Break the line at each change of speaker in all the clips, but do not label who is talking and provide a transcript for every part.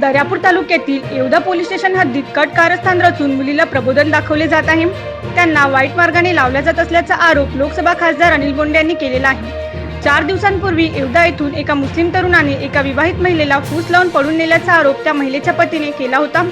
दर्यापूर तालुक्यातील Yevda police station हद्दीत कट कारस्थान रचून मुलीला प्रबोधन दाखवले जात आहे. त्यांना वाईट मार्गाने लावल्या जात असल्याचा आरोप लोकसभा खासदार अनिल बोंडे यांनी केलेला आहे. चार दिवसांपूर्वी येवदा येथून एका मुस्लिम तरुणाने एका विवाहित महिलेला फूस लावून पडून नेल्याचा आरोप त्या महिलेच्या पतीने केला होता.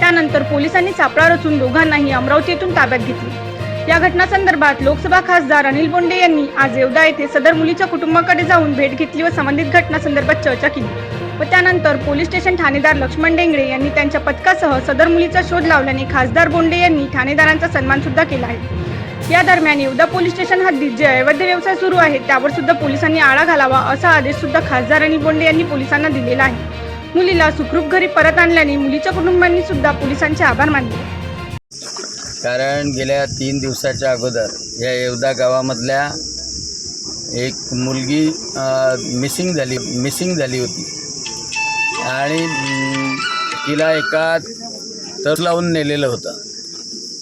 त्यानंतर पोलिसांनी सापळा रचून दोघांनाही अमरावती येथून ताब्यात घेतले. या घटनासंदर्भात लोकसभा खासदार अनिल बोंडे यांनी आज येवदा येथे सदर मुलीच्या कुटुंबाकडे जाऊन भेट घेतली व संबंधित घटनासंदर्भात चर्चा केली. व त्यानंतर पोलीस स्टेशन ठाणेदार लक्ष्मण डेंगळे यांनी त्यांच्या पथकासह सदर मुलीचा शोध लावल्याने खासदार बोंडे यांनी ठाणेदारांचा सन्मान सुद्धा केला आहे. या दरम्यान येवदा पोलीस स्टेशन हद्दीत जे अवैध व्यवसाय सुरू आहे त्यावर सुद्धा पोलिसांनी आळा घालावा असा आदेश सुद्धा खासदार आणि बोंडे यांनी पोलिसांना दिलेला आहे. मुलीला सुखरूप घरी परत आणल्याने मुलीच्या कुटुंबांनी सुद्धा पोलिसांचे आभार मानले.
कारण गेल्या तीन दिवसाच्या अगोदर या येवदा गावामधल्या एक मुलगी मिसिंग झाली मिसिंग झाली होती. आणि तिला एका तर लावून नेलेलं होतं.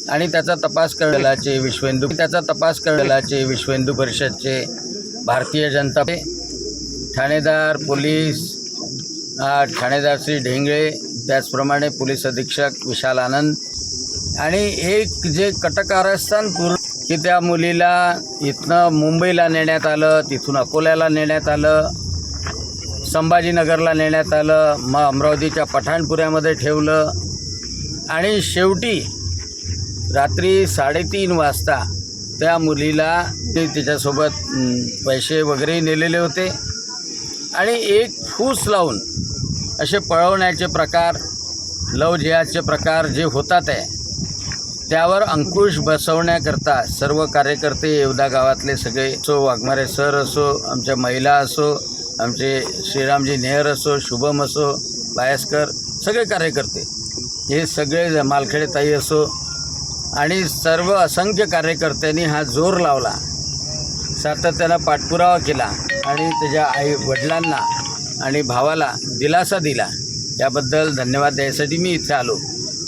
आणि त्याचा तपास करण्याचे विश्वेंदू त्याचा तपास करण्याचे विश्वेंदू परिषदचे भारतीय जनता ठाणेदार पोलीस ठाणेदार श्री ढेंगळे त्याचप्रमाणे पोलीस अधीक्षक विशाल आनंद. आणि एक जे कटकारस्थान पूर्ण की त्या मुलीला इथनं मुंबईला नेण्यात आलं तिथून अकोल्याला नेण्यात आलं संभाजीनगरला नेण्यात आलं मग अमरावतीच्या पठाणपुऱ्यामध्ये ठेवलं आणि शेवटी रात्री साडेतीन वाजता त्या मुलीला ते तिच्यासोबत पैसे वगैरे नेलेले होते आणि एक फूस लावून असे पळवण्याचे प्रकार लव जिहादचे प्रकार जे होतात आहे त्यावर अंकुश बसवण्याकरता सर्व कार्यकर्ते येवदा गावातले सगळे असो वाघमारे सर असो आमच्या महिला असो आमचे श्रीरामजी नेहर असो शुभम असो बायस्कर सगळे कार्यकर्ते हे सगळे मालखेडे ताई असो आणि सर्व असंख्य कार्यकर्त्यांनी हा जोर लावला सातत्यानं पाठपुरावा केला आणि त्याच्या आई वडिलांना आणि भावाला दिलासा दिला. याबद्दल धन्यवाद द्यायसाठी मी इथे आलो.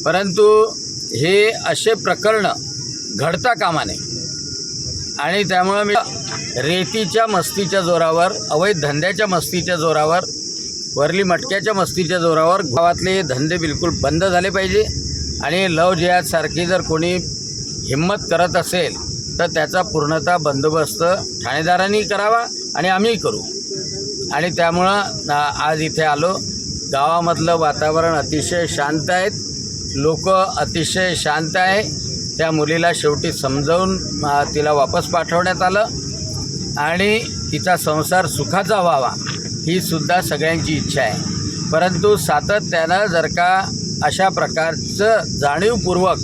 परंतु हे असे प्रकरणं घडता कामा नये. आणि त्यामुळं मी रेतीच्या मस्तीच्या जोरावर अवैध धंद्याच्या मस्तीच्या जोरावर वरली मटक्याच्या मस्तीच्या जोरावर गावातले हे धंदे बिलकुल बंद झाले पाहिजे. आणि लव जिहादसारखी जर कोणी हिंमत करत असेल तर त्याचा पूर्णतः बंदोबस्त ठाणेदारांनी करावा आणि आम्हीही करू. आणि त्यामुळं आज इथे आलो. गावामधलं वातावरण अतिशय शांत आहेत. लोक अतिशय शांत आहे. त्या मुलीला शेवटी समजावून तिला वापस पाठवण्यात आलं. आणि तिचा संसार सुखाचा व्हावा ही सुद्धा सगळ्यांची इच्छा आहे. परंतु सातत्यानं जर का अशा प्रकारचं जाणीवपूर्वक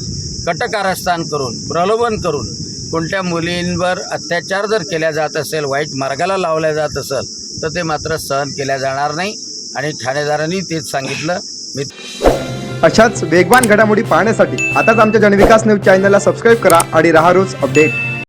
कटकारस्थान करून प्रलोभन करून कोणत्या मुलींवर अत्याचार जर केल्या जात असेल वाईट मार्गाला लावल्या जात असेल तर ते मात्र सहन केल्या जाणार नाही. आणि ठाणेदारांनी तेच सांगितलं. मी
अशाच वेगवान घडामोडी पाहण्यासाठी आताच आमच्या जनविकास न्यूज चॅनलला सबस्क्राईब करा आणि राहा रोज अपडेट.